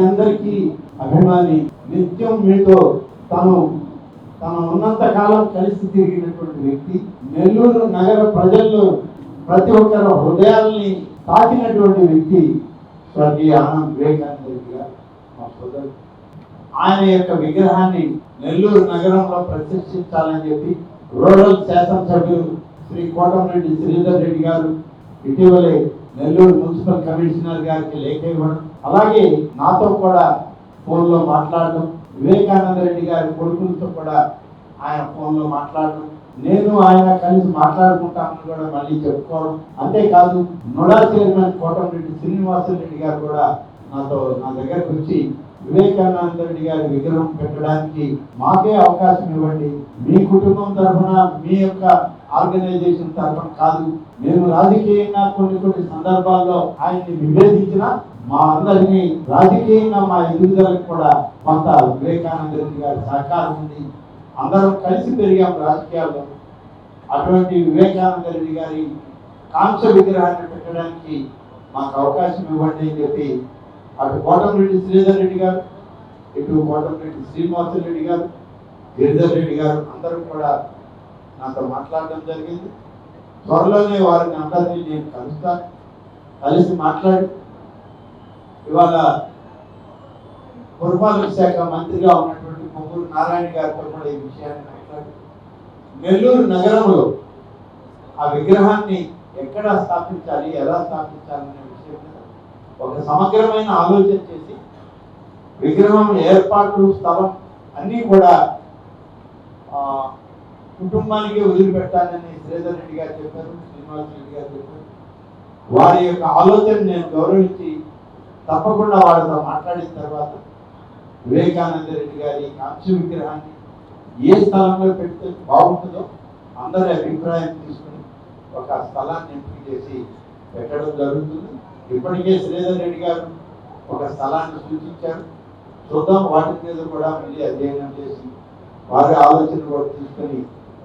అందరికీ అభిమాని నిత్యం మీతో తను తను ఉన్నంత కాలం కలిసి తిరిగినటువంటి వ్యక్తి. నెల్లూరు నగర ప్రజల్లో ప్రతి ఒక్కరి హృదయాల్ని తాకినటువంటి వ్యక్తి స్వర్గీయ ఆనంద్ వివేకానంద రెడ్డి గారు. మా సోదరుడు. ఆయన యొక్క విగ్రహాన్ని నెల్లూరు నగరంలో ప్రతిష్ఠించాలని చెప్పి రూరల్ శాసనసభ్యులు శ్రీ కోటమిరెడ్డి శ్రీధర్ రెడ్డి గారు ఇటీవలే నెల్లూరు మున్సిపల్ కమిషనర్ గారికి లేఖ ఇవ్వడం అలాగే నాతో కూడా ఫోన్లో మాట్లాడడం వివేకానంద రెడ్డి గారి కొడుకులతో కూడా ఆయన ఫోన్లో మాట్లాడడం నేను ఆయన కలిసి మాట్లాడుకుంటామని కూడా మళ్ళీ చెప్పుకోవడం. అంతేకాదు నొడా చైర్మన్ కోటమిరెడ్డి శ్రీనివాసరెడ్డి గారు కూడా నాతో నా దగ్గరకు వచ్చి వివేకానంద రెడ్డి గారి విగ్రహం పెట్టడానికి మాకే అవకాశం ఇవ్వండి. మీ కుటుంబం తరఫున మీ యొక్క ఆర్గనైజేషన్ తరఫున కాదు. మేము రాజకీయంగా కొన్ని కొన్ని సందర్భాల్లో ఆయన్ని విభేదించిన మా అందరినీ రాజకీయంగా మా ఎదుగుదలకు కూడా కొంత వివేకానంద రెడ్డి గారి సహకారం ఉంది. అందరం కలిసి పెరిగాం రాజకీయాల్లో. అటువంటి వివేకానంద రెడ్డి గారి కాంక్ష విగ్రహాన్ని పెట్టడానికి మాకు అవకాశం ఇవ్వండి అని చెప్పి అటు కోటంరెడ్డి శ్రీధర్ రెడ్డి గారు ఇటు కోటంరెడ్డి శ్రీనివాస రెడ్డి గారు గిరిధర్ రెడ్డి గారు అందరూ కూడా నాతో మాట్లాడడం జరిగింది. త్వరలోనే వారిని అందరినీ నేను కలుస్తాను కలిసి మాట్లాడి ఇవాళ పురపాలక శాఖ మంత్రిగా ఉన్నటువంటి పొంగూరు నారాయణ గారితో కూడా ఈ విషయాన్ని మాట్లాడి నెల్లూరు నగరంలో ఆ విగ్రహాన్ని ఎక్కడ స్థాపించాలి ఎలా స్థాపించాలి అనే విషయం మీద ఒక సమగ్రమైన ఆలోచన చేసి విగ్రహం ఏర్పాటు స్థలం అన్నీ కూడా కుటుంబానికి వదిలిపెట్టాలని శ్రీధర్ రెడ్డి గారు చెప్పారు శ్రీనివాస్ రెడ్డి గారు చెప్పారు. వారి యొక్క ఆలోచన నేను గౌరవించి తప్పకుండా వాళ్ళతో మాట్లాడిన తర్వాత వివేకానంద రెడ్డి గారి కాంస్య విగ్రహాన్ని ఏ స్థలంలో పెడితే బాగుంటుందో అందరి అభిప్రాయం తీసుకుని ఒక స్థలాన్ని ఎంపిక చేసి పెట్టడం జరుగుతుంది. ఇప్పటికే శ్రీధర్ రెడ్డి గారు ఒక స్థలాన్ని సూచించారు. చూద్దాం వాటి మీద కూడా మళ్ళీ అధ్యయనం చేసి వారి ఆలోచన కూడా తీసుకొని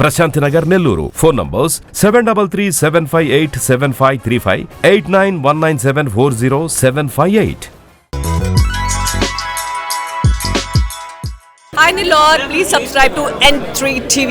Prashanti Nagar Nellore. Phone numbers seven double three seven five eight seven five three five eight nine one nine seven four zero seven five eight Hi Lord, please subscribe to N3 TV.